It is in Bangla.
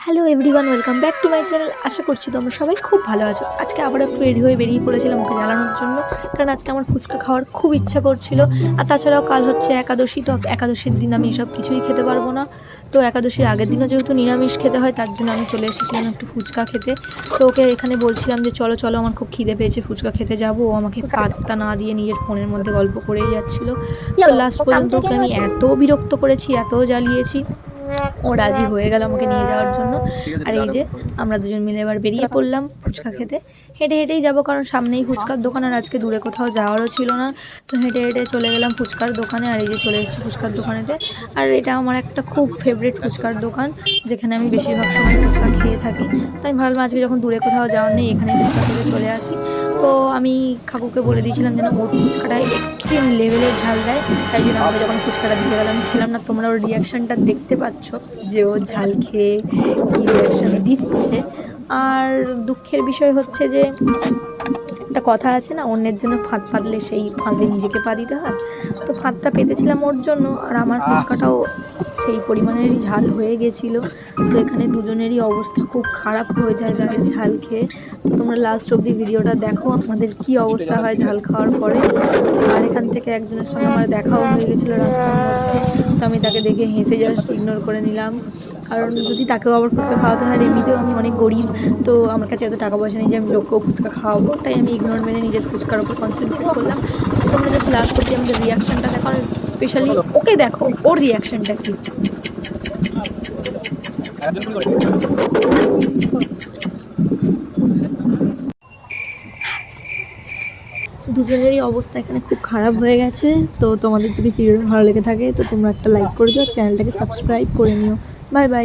Hello everyone welcome back to my channel আশা করছি তোমরা সবাই খুব ভালো আছো। আজকে আবার একটু রেডি হয়ে বেরিয়ে পড়েছিলাম ওকে জ্বালানোর জন্য। কারণ আজকে আমার ফুচকা খাওয়ার খুব ইচ্ছা করছিল। আর তাছাড়াও কাল হচ্ছে একাদশী তো একাদশীর দিন আমি এসব কিছুই খেতে পারব না। তো একাদশীর আগের দিনও যেহেতু নিরামিষ খেতে হয় তার জন্য আমি চলে এসেছিলাম একটু ফুচকা খেতে। তো ওকে এখানে বলছিলাম যে চলো চলো আমার খুব খিদে পেয়েছে ফুচকা খেতে যাব। ও আমাকে পাত্তা না দিয়ে নিজের ফোনের মধ্যে গল্প করেই যাচ্ছিল। তো লাস্ট পর্যন্ত ওকে আমি এত বিরক্ত করেছি এত জ্বালিয়েছি। ও রাজি হয়ে গেল আমাকে নিয়ে যাওয়ার জন্য। আর এই যে আমরা দুজন মিলে এবার বেরিয়ে পড়লাম ফুচকা খেতে। হেঁটে হেঁটেই যাব কারণ সামনেই ফুচকার দোকান আর আজকে দূরে কোথাও যাওয়ারও ছিল না। তো হেঁটে হেঁটে চলে গেলাম ফুচকার দোকানে আর এই যে চলে এসেছি ফুচকার দোকানেতে। আর এটা আমার একটা খুব ফেভারিট ফুচকার দোকান। যেখানে আমি বেশিরভাগ সময় ফুচকা খেয়ে থাকি। তাই আমি ভাবলাম আজকে যখন দূরে কোথাও যাওয়ার নেই, এখানে ফুচকা খেতে চলে আসি। তো আমি কাকুকে বলে দিয়েছিলাম যেন ওর ফুচকাটায় এক্সট্রিম লেভেলের ঝাল দেয়। তাই জন্য আমাকে যখন ফুচকাটা দিতে গেলাম খেলাম না, তোমরা ওর রিয়াকশানটা দেখতে পাচ্ছ যে ও ঝাল খেয়ে কী রিয়াকশান দিচ্ছে। আর দুঃখের বিষয় হচ্ছে যে একটা কথা আছে না অন্যের জন্য ফাঁদ পাতলে সেই ফাঁদে নিজেকে পা দিতে হয়। তো ফাঁদটা পেতেছিলাম ওর জন্য আর আমার ফুচকাটাও সেই পরিমাণেরই ঝাল হয়ে গেছিল। তো এখানে দুজনেরই অবস্থা খুব খারাপ হয়ে যায় গায়ের ঝাল খেয়ে। তো তোমরা লাস্ট অবধি ভিডিওটা দেখো আমাদের কি অবস্থা হয় ঝাল খাওয়ার পরে। আর এখান থেকে একজনের সঙ্গে আমার দেখাও হয়ে গেছিল রাস্তার মধ্যে। আমি তাকে দেখে হেসে জাস্ট ইগনোর করে নিলাম। কারণ যদি তাকেও আবার ফুচকা খাওয়াতে হয় এমনিতেও আমি অনেক গরিব, তো আমার কাছে এত টাকা পয়সা নেই যে আমি লোককেও ফুচকা খাওয়াবো। তাই আমি ইগনোর মেনে নিজের ফুচকার ওপর কনসেন্ট্রেট করলাম। তোমরা জাস্ট লাস্ট অবধি আমাদের রিয়াকশানটা দেখো স্পেশালি ওকে দেখো, ওর রিয়াকশানটা কি? দুজনেরই অবস্থা এখানে খুব খারাপ হয়ে গেছে। তো তোমাদের যদি ভিডিওটা ভালো লেগে থাকে, তো তোমরা একটা লাইক করে দিও চ্যানেলটাকে সাবস্ক্রাইব করে নিও। Bye bye